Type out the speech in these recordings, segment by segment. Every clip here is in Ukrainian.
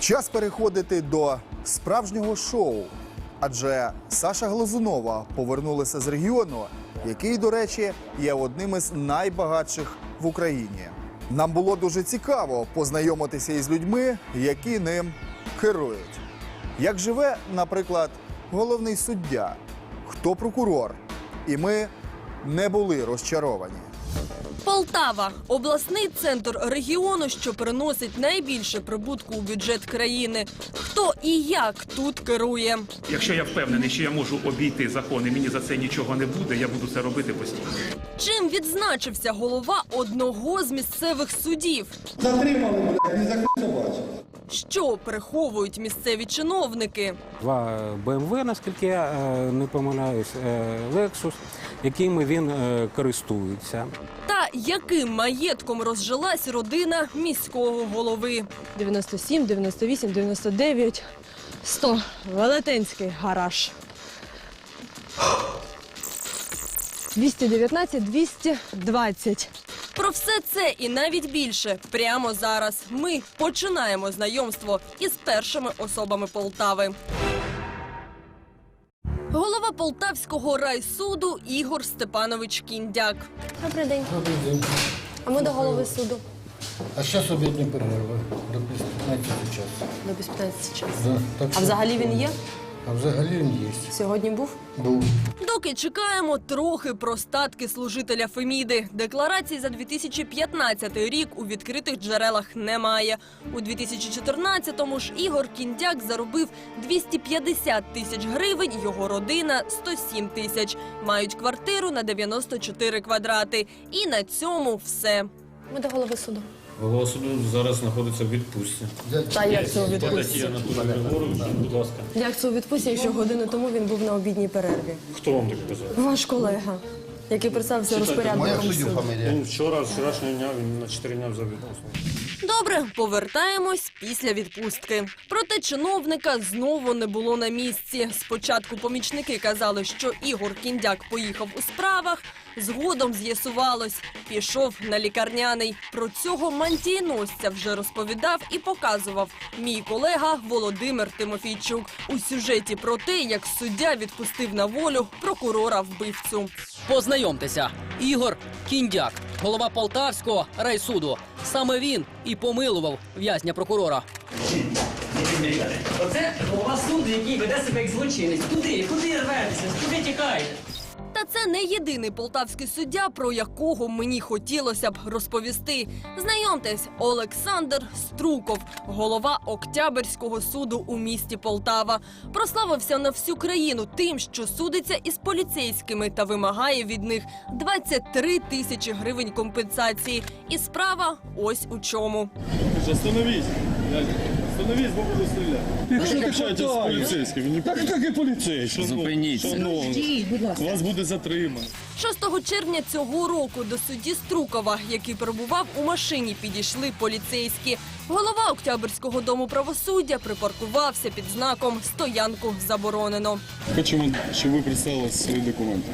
Час переходити до справжнього шоу. Адже Саша Глазунова повернулася з регіону, який, до речі, є одним із найбагатших в Україні. Нам було дуже цікаво познайомитися із людьми, які ним керують. Як живе, наприклад, головний суддя, хто прокурор. І ми не були розчаровані. Полтава обласний центр регіону, що приносить найбільше прибутку у бюджет країни. Хто і як тут керує? Якщо я впевнений, що я можу обійти закон і мені за це нічого не буде, я буду це робити постійно. Чим відзначився голова одного з місцевих судів? Затримали, блядь, ні що приховують місцеві чиновники? Два BMW, наскільки я е, не помиляюсь, Lexus, якими він е, користується. Яким маєтком розжилась родина міського голови? 97, 98, 99, 100. Велетенський гараж. 219, 220. Про все це і навіть більше прямо зараз. Ми починаємо знайомство із першими особами Полтави. Голова Полтавського райсуду Ігор Степанович Кіндяк. Добрий день. Добрий день. А ми до голови суду. А зараз обідня перерва до 15 часу. До без 15 час. Да, так А взагалі він є? А взагалі він є. Сьогодні був? Був. Доки чекаємо трохи про статки служителя Феміди. Декларацій за 2015 рік у відкритих джерелах немає. У 2014-му ж Ігор Кіндяк заробив 250 тисяч гривень, його родина 107 тисяч. Мають квартиру на 94 квадрати. І на цьому все. Ми до голови суду. Голова суду зараз знаходиться в відпустці. Та як це у відпустці? Анатолій Григорович, будь ласка. Як це у відпустці, якщо годину тому він був на обідній перерві? Хто вам таке казав? Ваш колега, який представився розпорядником суду. фамілія. Він вчора, з вчорашнього дня, він на 4 дня взяв відпустку. Добре, повертаємось після відпустки. Проте чиновника знову не було на місці. Спочатку помічники казали, що Ігор Кіндяк поїхав у справах. Згодом з'ясувалось, пішов на лікарняний. Про цього мантієносця вже розповідав і показував мій колега Володимир Тимофійчук у сюжеті про те, як суддя відпустив на волю прокурора вбивцю. Познайомтеся, Ігор Кіндяк, голова Полтавського райсуду. Саме він і помилував в'язня прокурора. Оце голова суду, який веде себе як злочинець. Куди? Куди рветеся? Куди тікаєте? Та це не єдиний полтавський суддя, про якого мені хотілося б розповісти. Знайомтесь, Олександр Струков, голова Октябрьського суду у місті Полтава, прославився на всю країну тим, що судиться із поліцейськими та вимагає від них 23 тисячі гривень компенсації. І справа ось у чому. Остановись. Остановись, бо буду стріляти. Якщо ви качаєтесь з поліцейським, не... Так як і поліцейський. Зупиніться. Вас буде затримано. 6 червня цього року до судді Струкова, який перебував у машині, підійшли поліцейські. Голова Октябрьського дому правосуддя припаркувався під знаком «Стоянку заборонено». Хочемо, щоб ви представили свої документи.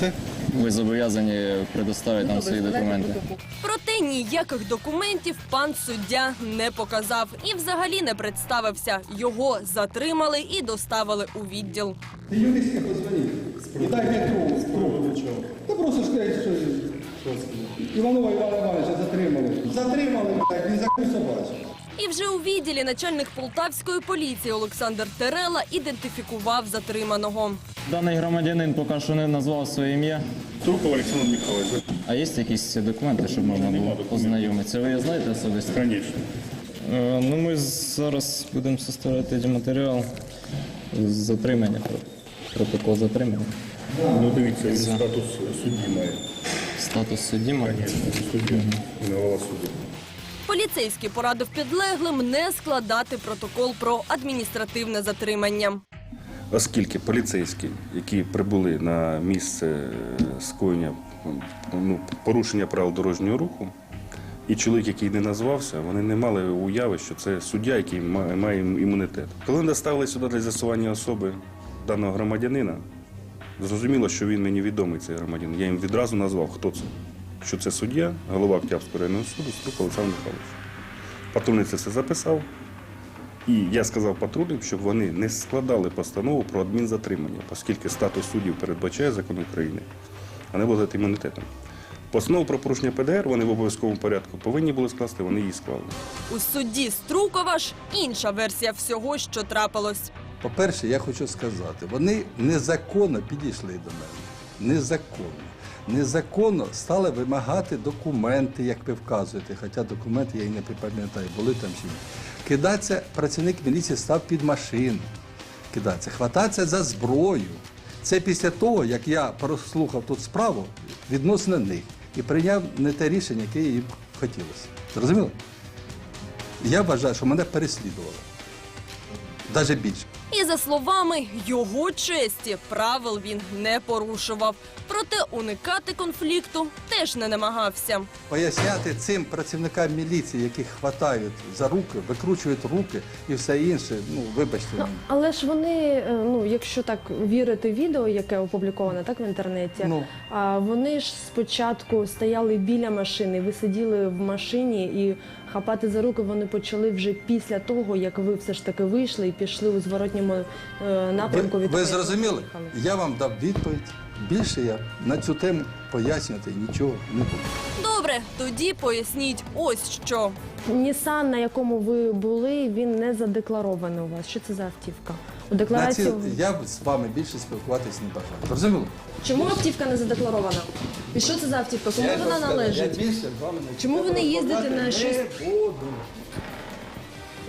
Це? Ви зобов'язані предоставити нам свої документи. Проте ніяких документів пан суддя не показав і взагалі не представився. Його затримали і доставили у відділ. Ти юристка позвонив. І дайте до чого? Та просто скажіть, що... Іванова Івана Івановича затримали. Затримали, блядь, ні за що собачий. І вже у відділі начальник полтавської поліції Олександр Терела ідентифікував затриманого. Даний громадянин поки що не назвав своє ім'я. Трупов Олександр Михайлович. А є якісь документи, щоб можна було познайомитися? Ви знаєте особисто? Звісно. Е, Ну, ми зараз будемо составляти матеріал з затримання, протокол затримання. Ну дивіться, він статус судді має. Статус судді має. Судді, не голова суду. Поліцейський порадив підлеглим не складати протокол про адміністративне затримання. Оскільки поліцейські, які прибули на місце е, скоєння ну, порушення правил дорожнього руху, і чоловік, який не назвався, вони не мали уяви, що це суддя, який має, імунітет. Коли доставили сюди для з'ясування особи даного громадянина, зрозуміло, що він мені відомий, цей громадянин. Я їм відразу назвав, хто це. Що це суддя, голова Октябрського районного суду Струк Олександр Михайлович. Патрульний це все записав. І я сказав патрульним, щоб вони не складали постанову про адмінзатримання, оскільки статус суддів передбачає закон України, а не володіти імунітетом. Постанову про порушення ПДР вони в обов'язковому порядку повинні були скласти, вони її склали. У судді Струкова ж інша версія всього, що трапилось. По-перше, я хочу сказати, вони незаконно підійшли до мене. Незаконно. Незаконно стали вимагати документи, як ви вказуєте, хоча документи я і не пам'ятаю, були там чи ні. Кидатися, працівник міліції став під машину. Кидатися, хвататися за зброю. Це після того, як я прослухав тут справу відносно них і прийняв не те рішення, яке їм хотілося. Зрозуміло? Я вважаю, що мене переслідували. Навіть більше. За словами його честі, правил він не порушував. Проте уникати конфлікту теж не намагався. Поясняти цим працівникам міліції, яких хватають за руки, викручують руки і все інше. Ну вибачте Ну, але ж вони, е, ну якщо так вірити відео, яке опубліковане так в інтернеті, Ну. а вони ж спочатку стояли біля машини, ви сиділи в машині і хапати за руки вони почали вже після того, як ви все ж таки вийшли і пішли у зворотньому напрямку від ви того, зрозуміли? Я вам дав відповідь. Більше я на цю тему пояснювати нічого не буду. Добре, тоді поясніть ось що. Нісан, на якому ви були, він не задекларований у вас. Що це за автівка? У На ці, декларації я з вами більше спілкуватись не бажаю. Зрозуміло? чому автівка не задекларована? І що це за автівка? Кому Я вона належить? Я більше з вами Чому ви не їздите на щось- Не буду.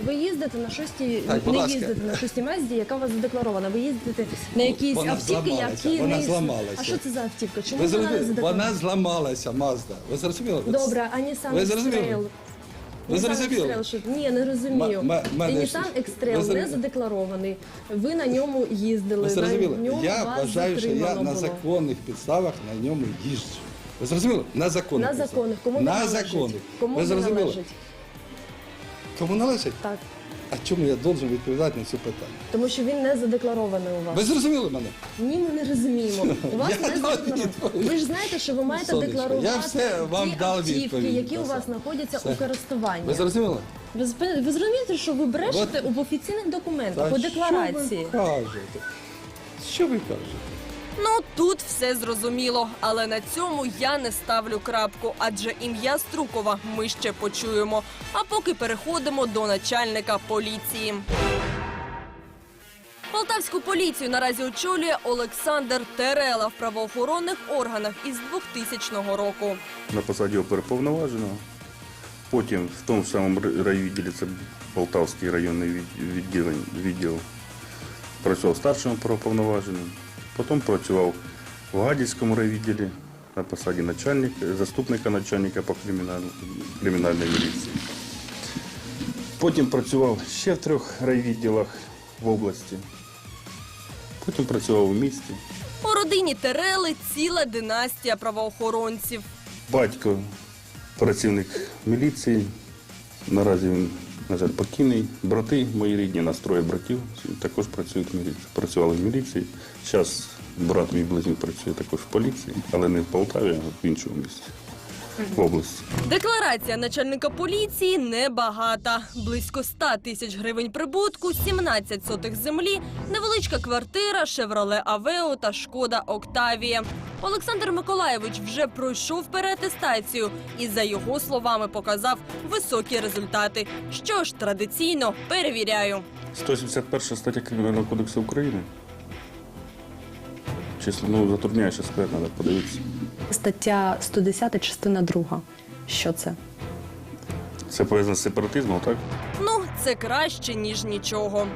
Ви їздите на шостій, Так, будь не ласка. їздите на шостій Мазді, яка у вас задекларована. Ви їздите на якісь Вона автівки, зламалася, які вона не існують. зламалася. А що це за автівка? Чому Ви вона не зрозуміли? задекларована? Вона зламалася, Мазда. Ви зрозуміли? Добре, а Nissan Ви зрозуміли? X-Trail? Ви Nissan зрозуміли? X-Trail, що- Ні, не розумію. Мене Nissan Ви X-Trail не зрозуміли? задекларований. Ви на ньому їздили. Ви зрозуміли? Ньому Я вас вважаю, що я затримано на було. законних підставах на ньому їжджу. Ви зрозуміли? На законних. На підставах. законних. Кому на належить? законних. Кому Ви зрозуміли? належить? Кому належить? Так. А чому я должен відповідати на це питання? Тому що він не задекларований у вас. Ви зрозуміли мене? Ні, ми не розуміємо. У вас Я не задекларовано. відповідь. Ви ж знаєте, що ви маєте Сонечко, декларувати я все вам ті дав автівки, відповідь. які у вас знаходяться Все. у користуванні. Ви зрозуміли? Ви, зп- ви зрозумієте, що ви брешете в офіційних документах, Та у Що декларації. ви кажете? Що ви кажете? Ну тут все зрозуміло, але на цьому я не ставлю крапку, адже ім'я Струкова ми ще почуємо. А поки переходимо до начальника поліції. Полтавську поліцію наразі очолює Олександр Терела в правоохоронних органах із 2000 року. на посаді оперповноваженого. Потім в тому самому райвідділі, це Полтавський районний від- відділень, відділ, працював старшим оперповноваженим. Потім працював в Гадівському райвідділі на посаді начальника, заступника начальника по кримінал- кримінальній міліції. Потім працював ще в трьох райвідділах в області. Потім працював у місті. У родині Терели ціла династія правоохоронців. Батько працівник міліції. Наразі він, на жаль, покійний. Брати мої рідні, нас троє братів, також працюють в міліції. Працювали в міліції. Зараз брат мій близнюк працює також в поліції, але не в Полтаві, а в іншому місті, в області. Декларація начальника поліції небагата. Близько 100 тисяч гривень прибутку, 17 сотих землі, невеличка квартира, Шевроле Авео та Шкода Октавія. Олександр Миколаєвич вже пройшов переатестацію і, за його словами, показав високі результати. Що ж, традиційно перевіряю. 171 стаття Кримінального кодексу України. Чесно, ну, затрудняє ще сказати, треба подивитися. Стаття 110, частина 2. Що це? Це пов'язано з сепаратизмом, так? Ну, це краще, ніж нічого.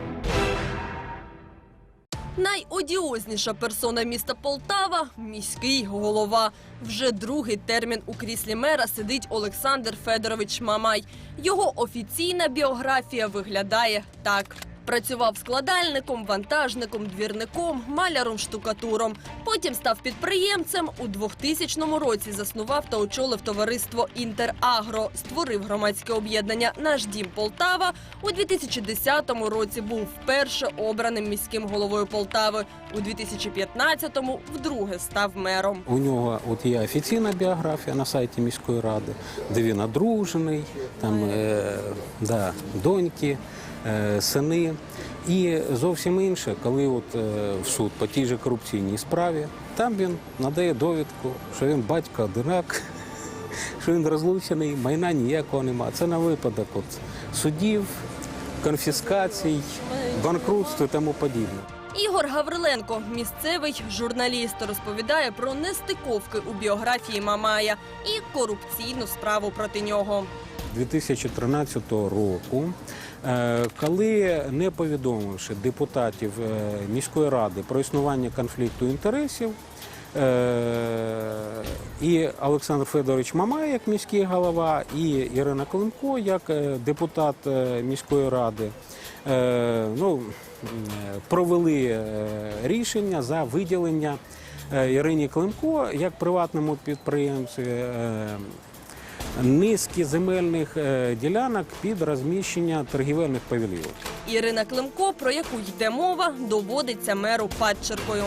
Найодіозніша персона міста Полтава міський голова. Вже другий термін у кріслі мера сидить Олександр Федорович Мамай. Його офіційна біографія виглядає так. Працював складальником, вантажником, двірником, маляром, штукатуром. Потім став підприємцем. У 2000 році заснував та очолив товариство Інтерагро, створив громадське об'єднання Наш дім Полтава. У 2010 році був вперше обраним міським головою Полтави. У 2015-му вдруге став мером. У нього от є офіційна біографія на сайті міської ради, де він одружений, там е, да, доньки, сини. І зовсім інше, коли от е, в суд по тій же корупційній справі, там він надає довідку, що він батько одинак, що він розлучений, майна ніякого нема. Це на випадок от, судів, конфіскацій, банкрутств і тому подібне. Ігор Гавриленко, місцевий журналіст, розповідає про нестиковки у біографії Мамая і корупційну справу проти нього. 2013 року, е, коли не повідомивши депутатів е, міської ради про існування конфлікту інтересів, е, і Олександр Федорович Мамай як міський голова, і Ірина Климко як депутат міської ради, ну, провели рішення за виділення Ірині Климко як приватному підприємцю. Низки земельних е, ділянок під розміщення торгівельних павільйонів. Ірина Климко, про яку йде мова, доводиться меру падчеркою.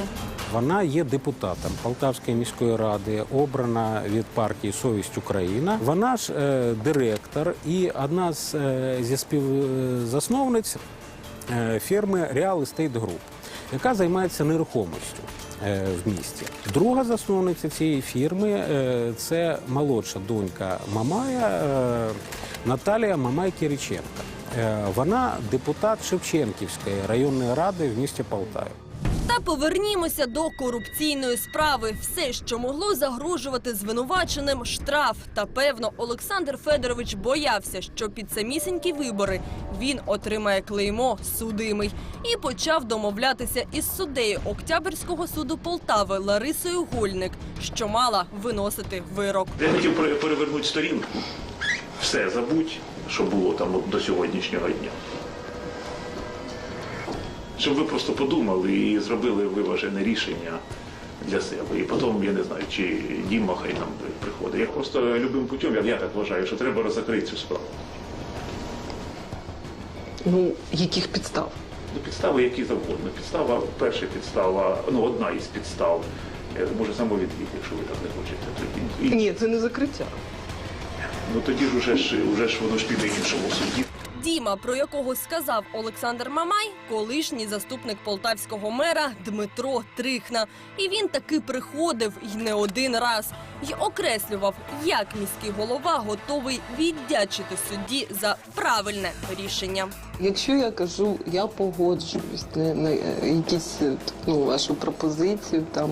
Вона є депутатом Полтавської міської ради, обрана від партії Совість Україна. Вона ж е, директор і одна з е, зі співзасновниць е, фірми Real Estate Group, яка займається нерухомістю. Е, В місті друга засновниця цієї фірми е, це молодша донька Мамая е, Наталія Мамай Кириченка. Вона депутат Шевченківської районної ради в місті Полтаві. Та повернімося до корупційної справи. Все, що могло загрожувати звинуваченим, штраф. Та певно, Олександр Федорович боявся, що під самісінькі вибори він отримає клеймо судимий і почав домовлятися із суддею Октябрьського суду Полтави Ларисою Гольник, що мала виносити вирок. Я хотів перевернути сторінку. Все, забудь, що було там до сьогоднішнього дня. Щоб ви просто подумали і зробили виважене рішення для себе. І потім, я не знаю, чи Діма хай нам приходить. Я просто любим путем, я, я так вважаю, що треба розкрити цю справу. Ну, яких підстав? Ну, підстави які завгодно. Підстава, перша підстава, ну одна із підстав. е, Може самовідвід, якщо ви так не хочете. Тоді, і- Ні, це не закриття. Ну тоді ж уже ж, уже ж воно ж піде іншому суді. Діма, про якого сказав Олександр Мамай, колишній заступник полтавського мера Дмитро Трихна. І він таки приходив й не один раз й окреслював, як міський голова готовий віддячити судді за правильне рішення. Якщо я кажу, я погоджуюсь на, на е, якісь е, ну, вашу пропозицію, там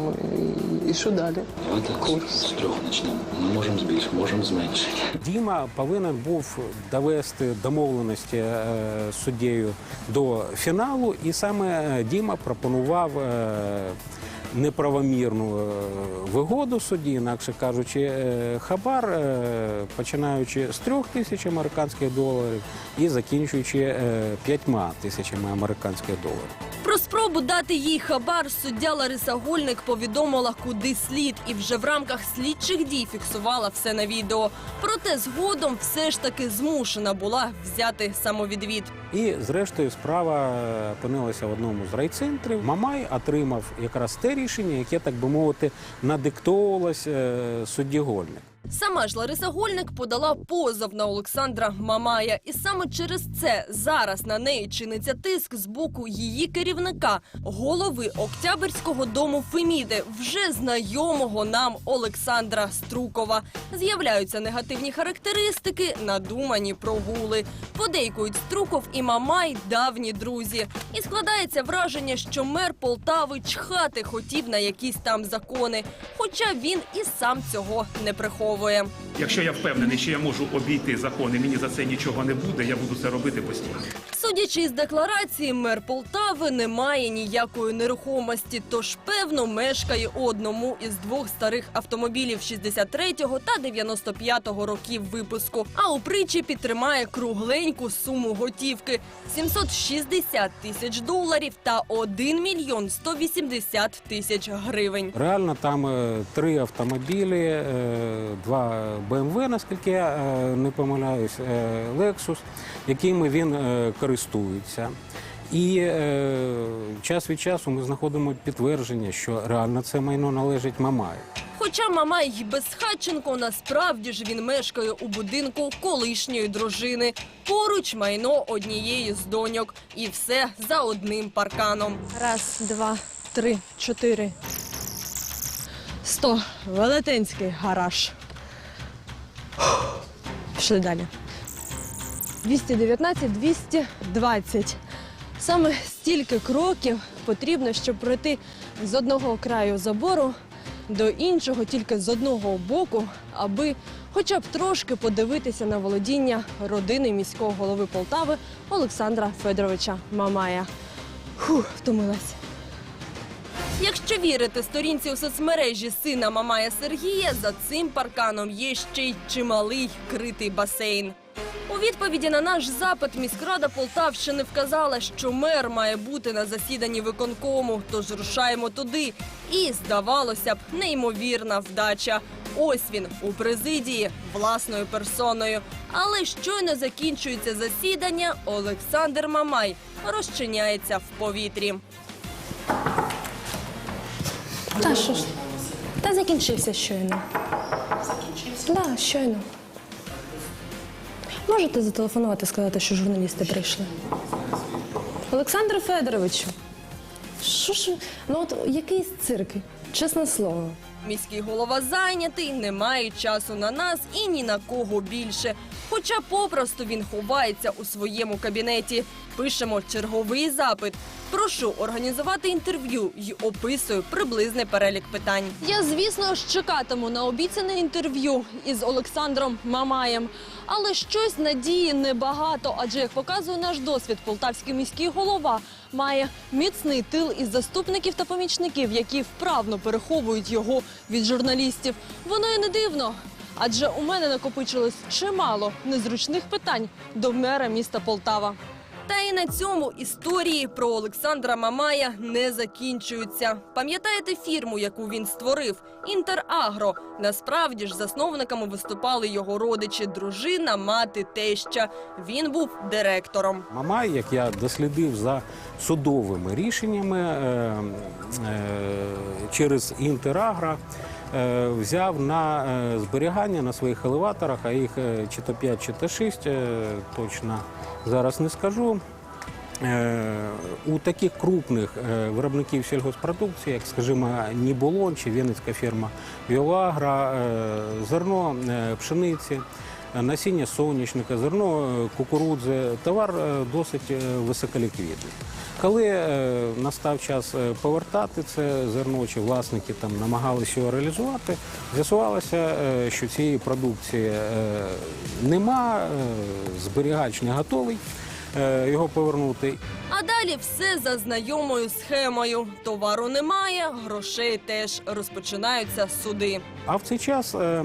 і, і що далі? Давайте з трьох почнемо. Ми можемо збільшити, можемо зменшити. Діма повинен був довести домовленості е, з суддєю до фіналу, і саме е, Діма пропонував е, неправомірну е, вигоду судді, інакше кажучи, е, хабар, е, починаючи з трьох тисяч американських доларів і закінчуючи п'ятьма тисячами американських доларів. Про спробу дати їй хабар суддя Лариса Гольник повідомила, куди слід, і вже в рамках слідчих дій фіксувала все на відео. Проте згодом все ж таки змушена була взяти самовідвід. І зрештою справа е, опинилася в одному з райцентрів. Мамай отримав якраз те рішення, яке, так би мовити, надиктовувалось е, судді Гольник. Сама ж Лариса Гольник подала позов на Олександра Мамая, і саме через це зараз на неї чиниться тиск з боку її керівника, голови Октябрьського дому Феміди, вже знайомого нам Олександра Струкова. З'являються негативні характеристики, надумані прогули. Подейкують Струков і Мамай давні друзі. І складається враження, що мер Полтави чхати хотів на якісь там закони, хоча він і сам цього не приховує. Якщо я впевнений, що я можу обійти закон і мені за це нічого не буде, я буду це робити постійно. Судячи із декларації, мер Полтави не має ніякої нерухомості, тож певно мешкає одному із двох старих автомобілів 63-го та 95-го років випуску. А у причепі тримає кругленьку суму готівки 760 тисяч доларів та 1 мільйон 180 тисяч гривень. Реально там е, три автомобілі, е, два BMW, наскільки я е, не помиляюсь, Lexus, якими він е, користується. І е, час від часу ми знаходимо підтвердження, що реально це майно належить Мамаю. Хоча Мамай й безхатченко, насправді ж він мешкає у будинку колишньої дружини. Поруч майно однієї з доньок. І все за одним парканом. Раз, два, три, чотири. Сто. Велетенський гараж. Пішли далі. 219, 220. Саме стільки кроків потрібно, щоб пройти з одного краю забору до іншого тільки з одного боку, аби хоча б трошки подивитися на володіння родини міського голови Полтави Олександра Федоровича Мамая. Фух, втомилась. Якщо вірити сторінці у соцмережі сина Мамая Сергія, за цим парканом є ще й чималий критий басейн. У відповіді на наш запит міськрада Полтавщини вказала, що мер має бути на засіданні виконкому, тож рушаємо туди. І здавалося б, неймовірна вдача. Ось він у президії власною персоною. Але щойно закінчується засідання, Олександр Мамай розчиняється в повітрі. Та що ж? Та закінчився щойно. Закінчився? Так, да, щойно. Можете зателефонувати, сказати, що журналісти прийшли? Олександр Федоровичу. Що ж, ну от якийсь цирк, чесне слово. Міський голова зайнятий, не має часу на нас і ні на кого більше. Хоча попросту він ховається у своєму кабінеті. Пишемо черговий запит. Прошу організувати інтерв'ю і описую приблизний перелік питань. Я, звісно чекатиму на обіцяне інтерв'ю із Олександром Мамаєм. Але щось надії небагато, адже як показує наш досвід, полтавський міський голова має міцний тил із заступників та помічників, які вправно переховують його від журналістів. Воно і не дивно. Адже у мене накопичилось чимало незручних питань до мера міста Полтава. Та і на цьому історії про Олександра Мамая не закінчуються. Пам'ятаєте фірму, яку він створив? Інтерагро. Насправді ж засновниками виступали його родичі, дружина, мати, теща. Він був директором. Мамай, як я дослідив за судовими рішеннями е, е, через Інтерагра, е, взяв на е, зберігання на своїх елеваторах, а їх е, чи то 5, чи то 6, е, точно зараз не скажу. Е, У таких крупних е, виробників сільгоспродукції, як, скажімо, Ніболон чи Вінницька фірма Віоагра, е, зерно е, пшениці, е, насіння соняшника, зерно е, кукурудзи, товар е, досить е, високоліквідний. Коли е, настав час е, повертати це зерно, чи власники там намагалися його реалізувати, з'ясувалося, е, що цієї продукції е, нема, е, зберігач не готовий е, його повернути. А далі все за знайомою схемою. Товару немає, грошей теж розпочинаються суди. А в цей час е, е,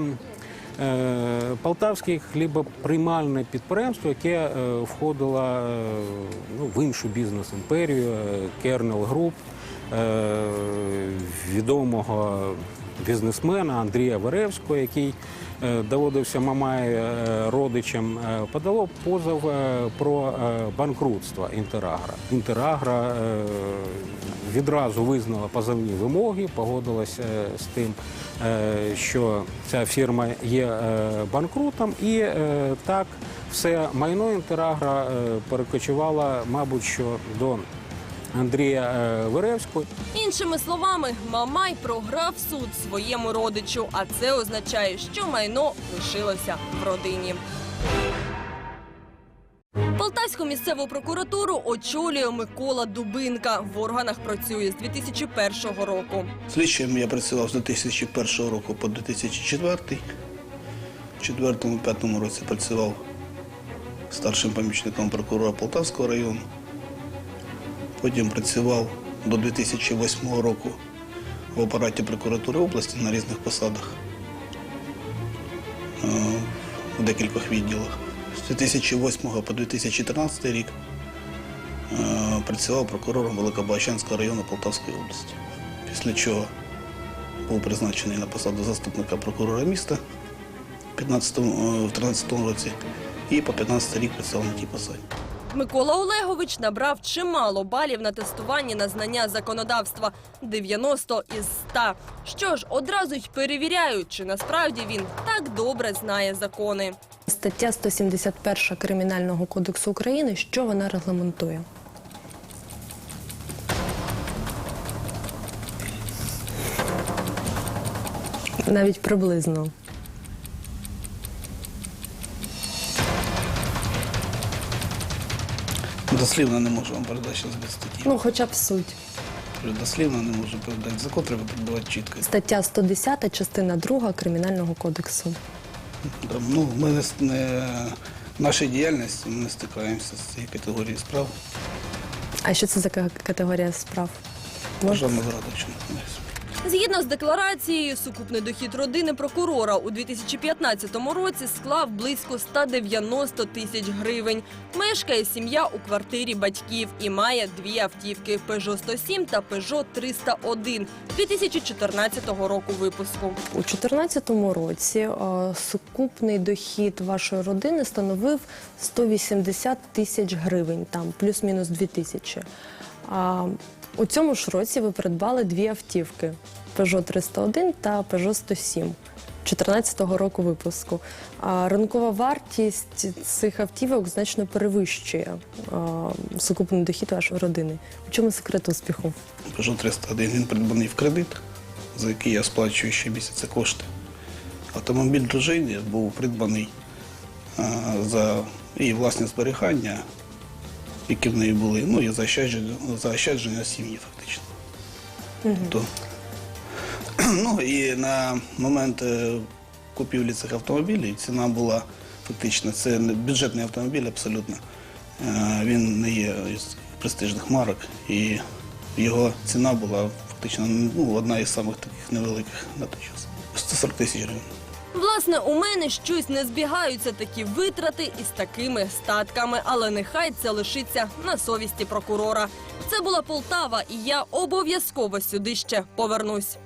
Полтавське хлібоприймальне підприємство, яке е, входило е, ну, в іншу бізнес-імперію, Кернел Груп, е, відомого бізнесмена Андрія Веревського, який е, доводився Мамаю е, родичем, е, подало позов про банкрутство Інтерагра. Інтерагра відразу визнала позовні вимоги, погодилася з тим, що ця фірма є банкрутом, і так все майно Інтерагра перекочувало, мабуть, що до Андрія е, Веревського. Іншими словами, Мамай програв суд своєму родичу, а це означає, що майно лишилося в родині. Полтавську місцеву прокуратуру очолює Микола Дубинка. В органах працює з 2001 року. Слідчим я працював з 2001 року по 2004. У 2004-2005 році працював старшим помічником прокурора Полтавського району. Потім працював до 2008 року в апараті прокуратури області на різних посадах е, в декількох відділах. З 2008 по 2013 рік е, працював прокурором Великобащанського району Полтавської області. Після чого був призначений на посаду заступника прокурора міста в 15 е, в 13 році і по 15 рік працював на тій посаді. Микола Олегович набрав чимало балів на тестуванні на знання законодавства 90 із 100. Що ж, одразу й перевіряють, чи насправді він так добре знає закони. Стаття 171 Кримінального кодексу України, що вона регламентує? Навіть приблизно. Дослівно не можу вам передати зараз без статті. Ну, хоча б суть. Дослівно не можу передати. Закон треба передавати чітко. Стаття 110, частина 2 Кримінального кодексу. Ну, ми не, не в нашій діяльності ми не стикаємося з цією категорією справ. А що це за категорія справ? Чому не Згідно з декларацією, сукупний дохід родини прокурора у 2015 році склав близько 190 тисяч гривень. Мешкає сім'я у квартирі батьків і має дві автівки – Peugeot 107 та Peugeot 301 2014 року випуску. У 2014 році е, сукупний дохід вашої родини становив 180 тисяч гривень, там плюс-мінус 2 тисячі. У цьому ж році ви придбали дві автівки Peugeot 301 та Peugeot 107. 2014 року випуску. А ринкова вартість цих автівок значно перевищує е, сукупний дохід вашої родини. У чому секрет успіху? Peugeot 301 він придбаний в кредит, за який я сплачую щомісяця кошти. Автомобіль дружині був придбаний а, за її власне зберігання, які в неї були, ну і заощадження, заощадження сім'ї фактично. То, ну і на момент е, купівлі цих автомобілів ціна була фактично, це бюджетний автомобіль абсолютно. Е, Він не є із престижних марок, і його ціна була фактично ну, одна із самих таких невеликих на той час. 140 тисяч гривень. Власне, у мене щось не збігаються такі витрати із такими статками, але нехай це лишиться на совісті прокурора. Це була Полтава, і я обов'язково сюди ще повернусь.